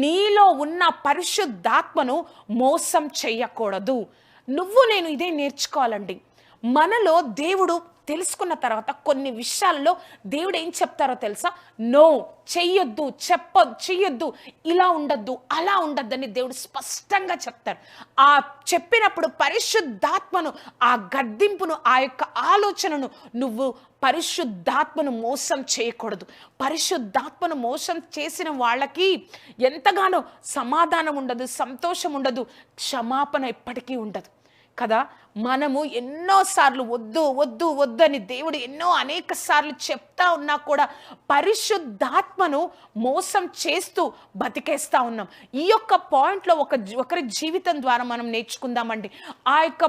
నీలో ఉన్న పరిశుద్ధాత్మను మోసం చేయకూడదు. నువ్వు నేను ఇదే నేర్చుకోవాలండి. మనలో దేవుడు తెలుసుకున్న తర్వాత కొన్ని విషయాల్లో దేవుడు ఏం చెప్తారో తెలుసా? నో చెయ్యొద్దు చెప్ప చెయ్యొద్దు ఇలా ఉండొద్దు అలా ఉండొద్దని దేవుడు స్పష్టంగా చెప్తారు ఆ చెప్పినప్పుడు పరిశుద్ధాత్మను ఆ గద్దింపును ఆ యొక్క ఆలోచనను నువ్వు పరిశుద్ధాత్మను మోసం చేయకూడదు. పరిశుద్ధాత్మను మోసం చేసిన వాళ్ళకి ఎంతగానో సమాధానం ఉండదు సంతోషం ఉండదు క్షమాపణ ఎప్పటికీ ఉండదు. కదా? మనము ఎన్నోసార్లు వద్దు వద్దు వద్దు అని దేవుడు ఎన్నో అనేక సార్లు చెప్తా ఉన్నా కూడా పరిశుద్ధాత్మను మోసం చేస్తూ బతికేస్తా ఉన్నాం. ఈ యొక్క పాయింట్లో ఒక ఒకరి జీవితం ద్వారా మనం నేర్చుకుందామండి. ఆ యొక్క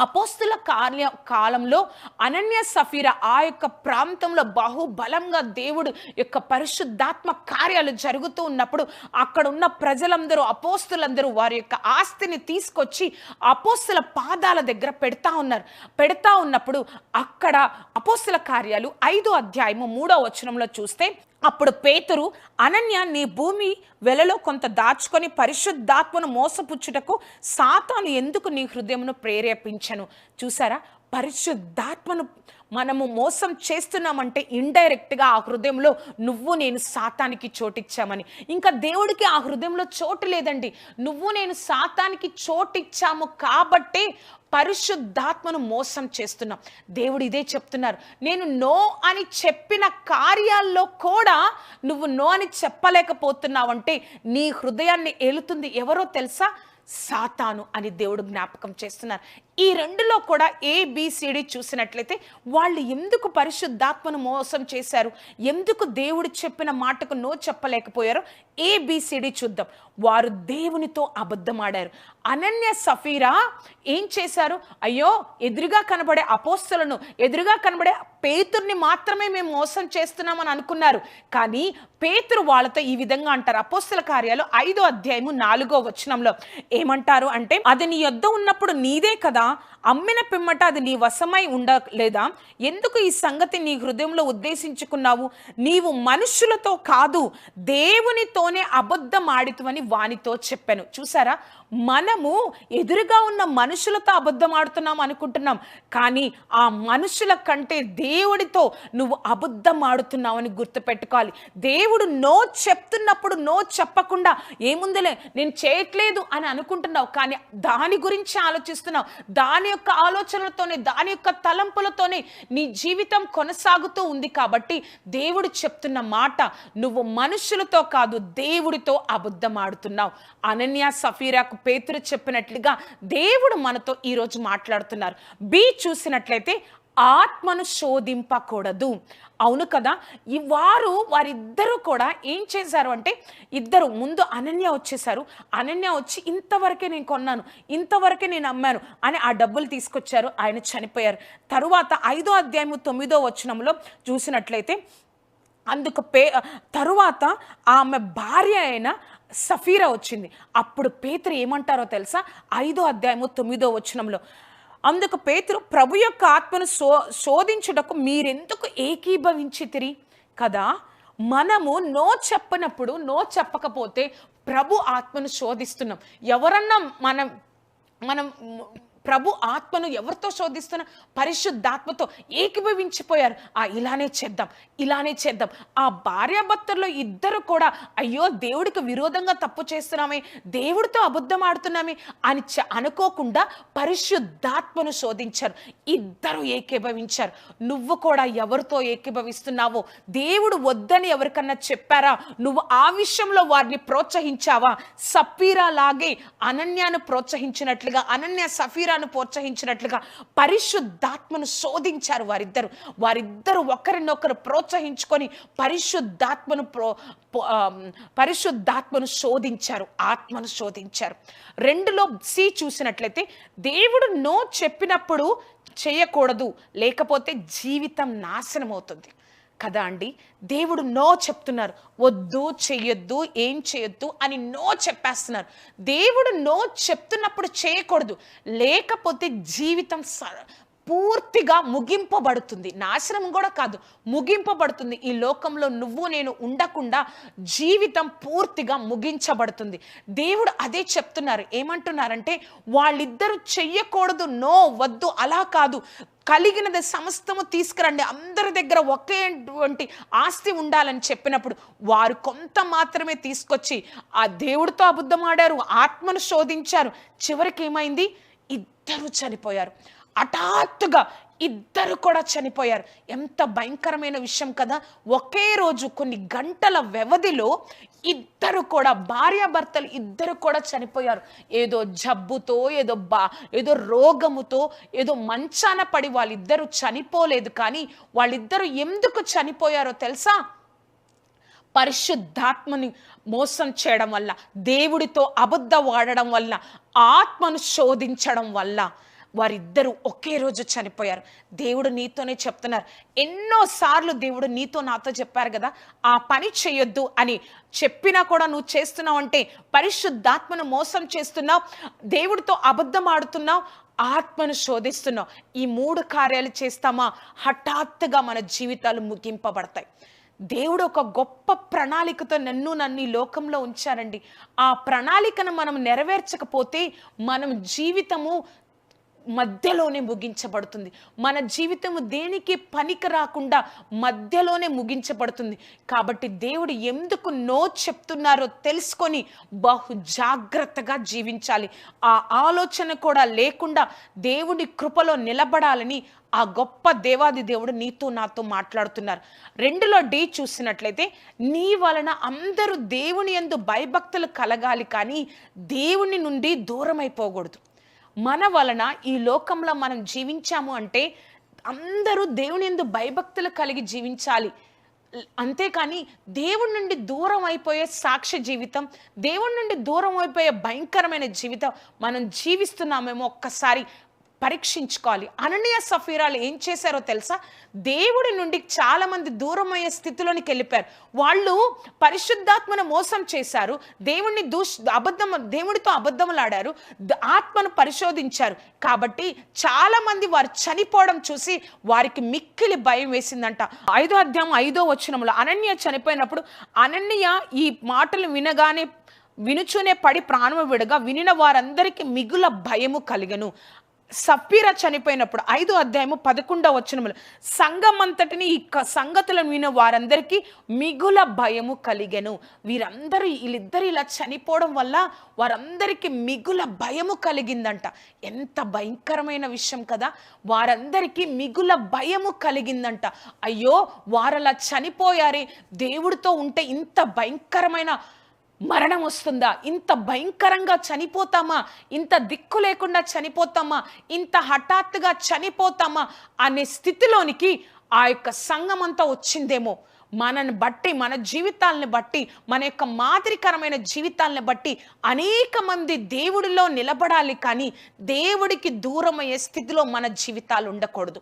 అపోస్తుల కార్య కాలంలో అనన్య సఫీర ఆ యొక్క ప్రాంతంలో బహుబలంగా దేవుడు యొక్క పరిశుద్ధాత్మ కార్యాలు జరుగుతూ ఉన్నప్పుడు అక్కడ ఉన్న ప్రజలందరూ అపోస్తులందరూ వారి యొక్క ఆస్తిని తీసుకొచ్చి అపోస్తుల పాదాల దగ్గర పెడతా ఉన్నారు. పెడతా ఉన్నప్పుడు అక్కడ అపోస్తుల కార్యాలు ఐదో అధ్యాయము మూడో వచనంలో చూస్తే అప్పుడు పేతురు అనన్య నీ భూమి వెలలో కొంత దాచుకొని పరిశుద్ధాత్మను మోసపుచ్చుటకు సాతాను ఎందుకు నీ హృదయమును ప్రేరేపించను? చూసారా? పరిశుద్ధాత్మను మనము మోసం చేస్తున్నామంటే ఇండైరెక్ట్గా ఆ హృదయంలో నువ్వు నేను సాతానికి చోటిచ్చామని. ఇంకా దేవుడికి ఆ హృదయంలో చోటు లేదండి. నువ్వు నేను సాతానికి చోటిచ్చాము కాబట్టే పరిశుద్ధాత్మను మోసం చేస్తున్నాం. దేవుడు ఇదే చెప్తున్నారు. నేను నో అని చెప్పిన కార్యాల్లో కూడా నువ్వు నో అని చెప్పలేకపోతున్నావంటే నీ హృదయాన్ని ఏలుతుంది ఎవరో తెలుసా? సాతాను అని దేవుడు జ్ఞాపకం చేస్తున్నారు. ఈ రెండులో కూడా ఏబిసిడి చూసినట్లయితే వాళ్ళు ఎందుకు పరిశుద్ధాత్మను మోసం చేశారు? ఎందుకు దేవుడు చెప్పిన మాటకు నో చెప్పలేకపోయారో ఏబిసిడి చూద్దాం. వారు దేవునితో అబద్ధమాడారు. అనన్య సఫీరా ఏం చేశారు? అయ్యో ఎదురుగా కనబడే అపోస్తలను ఎదురుగా కనబడే పేతుర్ని మాత్రమే మేము మోసం చేస్తున్నామని అనుకున్నారు. కానీ పేతురు వాళ్ళతో ఈ విధంగా అంటారు. అపోస్తల కార్యాలు ఐదో అధ్యాయము నాలుగో వచనంలో. ఏమంటారు అంటే అది నీ యొద్ద ఉన్నప్పుడు నీదే కదా అమ్మిన పిమ్మట అది నీ వశమై ఉండలేదా? ఎందుకు ఈ సంగతి నీ హృదయంలో ఉద్దేశించుకున్నావు? నీవు మనుషులతో కాదు దేవునితోనే అబద్ధం ఆడితువని వానితో చెప్పాను. చూసారా? మనము ఎదురుగా ఉన్న మనుషులతో అబద్ధం ఆడుతున్నాం అనుకుంటున్నాం. కానీ ఆ మనుషుల కంటే దేవుడితో నువ్వు అబద్ధం ఆడుతున్నావని గుర్తుపెట్టుకోవాలి. దేవుడు నో చెప్తున్నప్పుడు నో చెప్పకుండా ఏముందిలే నేను చేయట్లేదు అని అనుకుంటున్నావు కానీ దాని గురించి ఆలోచిస్తున్నావు. దాని యొక్క ఆలోచనలతోనే దాని యొక్క తలంపులతోనే నీ జీవితం కొనసాగుతూ ఉంది కాబట్టి దేవుడు చెప్తున్న మాట నువ్వు మనుషులతో కాదు దేవుడితో అబద్ధం ఆడుతున్నావు. అనన్య సఫీరాకు పేతురు చెప్పినట్లుగా దేవుడు మనతో ఈరోజు మాట్లాడుతున్నారు. బి చూసినట్లయితే ఆత్మను శోధింపకూడదు. అవును కదా? ఈ వారు వారిద్దరూ కూడా ఏం చేశారు అంటే ఇద్దరు ముందు అనన్య వచ్చేసారు అనన్య వచ్చి ఇంతవరకే నేను కొన్నాను ఇంతవరకే నేను అమ్మాను అని ఆ డబ్బులు తీసుకొచ్చారు. ఆయన చనిపోయారు. తరువాత ఐదో అధ్యాయము తొమ్మిదో వచనంలో చూసినట్లయితే అందుకు పే తరువాత ఆమె భార్య అయిన సఫీరా వచ్చింది. అప్పుడు పేతురు ఏమంటారో తెలుసా? ఐదో అధ్యాయము తొమ్మిదో వచనంలో. అందుకు పేతురు ప్రభు యొక్క ఆత్మను శో శోధించుటకు మీరెందుకు ఏకీభవించితిరి? కదా మనము నో చెప్పనప్పుడు నో చెప్పకపోతే ప్రభు ఆత్మను శోధిస్తున్నాం. ఎవరన్నా మనం మనం ప్రభు ఆత్మను ఎవరితో శోధిస్తున్నా పరిశుద్ధాత్మతో ఏకీభవించిపోయారు? ఆ ఇలానే చేద్దాం ఇలానే చేద్దాం. ఆ భార్యాభర్తల్లో ఇద్దరు కూడా అయ్యో దేవుడికి విరోధంగా తప్పు చేస్తున్నామే దేవుడితో అబద్ధం ఆడుతున్నామే అని అనుకోకుండా పరిశుద్ధాత్మను శోధించారు. ఇద్దరు ఏకీభవించారు. నువ్వు కూడా ఎవరితో ఏకీభవిస్తున్నావో దేవుడు వద్దని ఎవరికన్నా చెప్పారా? నువ్వు ఆ విషయంలో వారిని ప్రోత్సహించావా? సఫీరా లాగే అనన్యాను ప్రోత్సహించినట్లుగా అనన్య సఫీరా సఫీరాను ప్రోత్సహించినట్లుగా పరిశుద్ధాత్మను శోధించారు వారిద్దరు. వారిద్దరు ఒకరినొకరు ప్రోత్సహించుకొని పరిశుద్ధాత్మను ప్రో పరిశుద్ధాత్మను శోధించారు ఆత్మను శోధించారు. రెండులో సి చూసినట్లయితే దేవుడు నో చెప్పినప్పుడు చేయకూడదు లేకపోతే జీవితం నాశనం అవుతుంది కదా అండి? దేవుడు నో చెప్తున్నారు. వద్దు చెయ్యొద్దు ఏం చేయొద్దు అని నో చెప్పేస్తున్నారు. దేవుడు నో చెప్తున్నప్పుడు చేయకూడదు. లేకపోతే జీవితం పూర్తిగా ముగింపబడుతుంది. నాశనం కూడా కాదు ముగింపబడుతుంది. ఈ లోకంలో నువ్వు నేను ఉండకుండా జీవితం పూర్తిగా ముగించబడుతుంది. దేవుడు అదే చెప్తున్నారు. ఏమంటున్నారంటే వాళ్ళిద్దరూ చెయ్యకూడదు నో వద్దు అలా కాదు. కలిగినది సమస్తము తీసుకురండి. అందరి దగ్గర ఒకేటువంటి ఆస్తి ఉండాలని చెప్పినప్పుడు వారు కొంత మాత్రమే తీసుకొచ్చి ఆ దేవుడితో అబద్ధమాడారు ఆత్మను శోధించారు. చివరికి ఏమైంది? ఇద్దరు చనిపోయారు. హఠాత్తుగా ఇద్దరు కూడా చనిపోయారు. ఎంత భయంకరమైన విషయం కదా. ఒకే రోజు కొన్ని గంటల వ్యవధిలో ఇద్దరు కూడా భార్యాభర్తలు ఇద్దరు కూడా చనిపోయారు. ఏదో జబ్బుతో ఏదో బా ఏదో రోగముతో ఏదో మంచాన పడి వాళ్ళిద్దరూ చనిపోలేదు. కానీ వాళ్ళిద్దరూ ఎందుకు చనిపోయారో తెలుసా? పరిశుద్ధాత్మని మోసం చేయడం వల్ల దేవుడితో అబద్ధ వాడడం వల్ల ఆత్మను శోధించడం వల్ల. వారిద్దరూ ఒకే రోజు చనిపోయారు. దేవుడు నీతోనే చెప్తున్నారు. ఎన్నోసార్లు దేవుడు నీతో నాతో చెప్పారు కదా ఆ పని చేయొద్దు అని చెప్పినా కూడా నువ్వు చేస్తున్నావు అంటే పరిశుద్ధాత్మను మోసం చేస్తున్నావు దేవుడితో అబద్ధం ఆడుతున్నావు ఆత్మను శోధిస్తున్నావు. ఈ మూడు కార్యాలు చేస్తామా? హఠాత్తుగా మన జీవితాలు ముగింపబడతాయి. దేవుడు ఒక గొప్ప ప్రణాళికతో నన్ను నన్ను ఈ లోకంలో ఉంచారండి. ఆ ప్రణాళికను మనం నెరవేర్చకపోతే మనం జీవితము మధ్యలోనే ముగించబడుతుంది. మన జీవితము దేనికి పనికి రాకుండా మధ్యలోనే ముగించబడుతుంది. కాబట్టి దేవుడు ఎందుకు నో చెప్తున్నారో తెలుసుకొని బహు జాగ్రత్తగా జీవించాలి. ఆ ఆలోచన కూడా లేకుండా దేవుడి కృపలో నిలబడాలని ఆ గొప్ప దేవాది దేవుడు నీతో నాతో మాట్లాడుతున్నారు. రెండులో డి చూసినట్లయితే నీ వలన అందరూ దేవుని ఎందు భయభక్తులు కలగాలి కానీ దేవుని నుండి దూరం అయిపోకూడదు మన వలన ఈ లోకంలో మనం జీవించాము అంటే అందరూ దేవుని ఎందు భయభక్తులు కలిగి జీవించాలి. అంతేకాని దేవుడి నుండి దూరం అయిపోయే సాక్ష్య జీవితం దేవుడి నుండి దూరం అయిపోయే భయంకరమైన జీవితం మనం జీవిస్తున్నామేమో ఒక్కసారి పరీక్షించుకోవాలి. అననీయ సఫీరాలు ఏం చేశారో తెలుసా? దేవుడి నుండి చాలామంది దూరమయ్యే స్థితిలోనికి వెళ్ళిపోయారు. వాళ్ళు పరిశుద్ధాత్మను మోసం చేశారు. దేవుణ్ణి దూష్ అబద్ధం దేవుడితో అబద్ధములాడారు. ఆత్మను పరిశోధించారు. కాబట్టి చాలామంది వారు చనిపోవడం చూసి వారికి మిక్కిలి భయం వేసిందంట. ఐదో అధ్యాయం ఐదో వచనంలో అనన్య చనిపోయినప్పుడు అనన్య ఈ మాటలు వినగానే వినుచునే పడి ప్రాణము విడగా వినిన వారందరికీ మిగుల భయము కలిగను. సప్పీర చనిపోయినప్పుడు ఐదో అధ్యాయము పదకొండవ వచనములు సంఘమంతటిని ఈ సంగతులను విన వారందరికీ మిగుల భయము కలిగెను. వీరందరూ వీళ్ళిద్దరు ఇలా చనిపోవడం వల్ల వారందరికీ మిగుల భయము కలిగిందంట. ఎంత భయంకరమైన విషయం కదా. వారందరికీ మిగుల భయము కలిగిందంట. అయ్యో వారలా చనిపోయారే. దేవుడితో ఉంటే ఇంత భయంకరమైన మరణం వస్తుందా? ఇంత భయంకరంగా చనిపోతామా? ఇంత దిక్కు లేకుండా చనిపోతామా? ఇంత హఠాత్తుగా చనిపోతామా? అనే స్థితిలోనికి ఆ యొక్క సంఘం అంతా వచ్చిందేమో. మనని బట్టి మన జీవితాలను బట్టి మన యొక్క మాదిరికరమైన జీవితాలను బట్టి అనేక మంది దేవుడిలో నిలబడాలి కానీ దేవుడికి దూరమయ్యే స్థితిలో మన జీవితాలు ఉండకూడదు.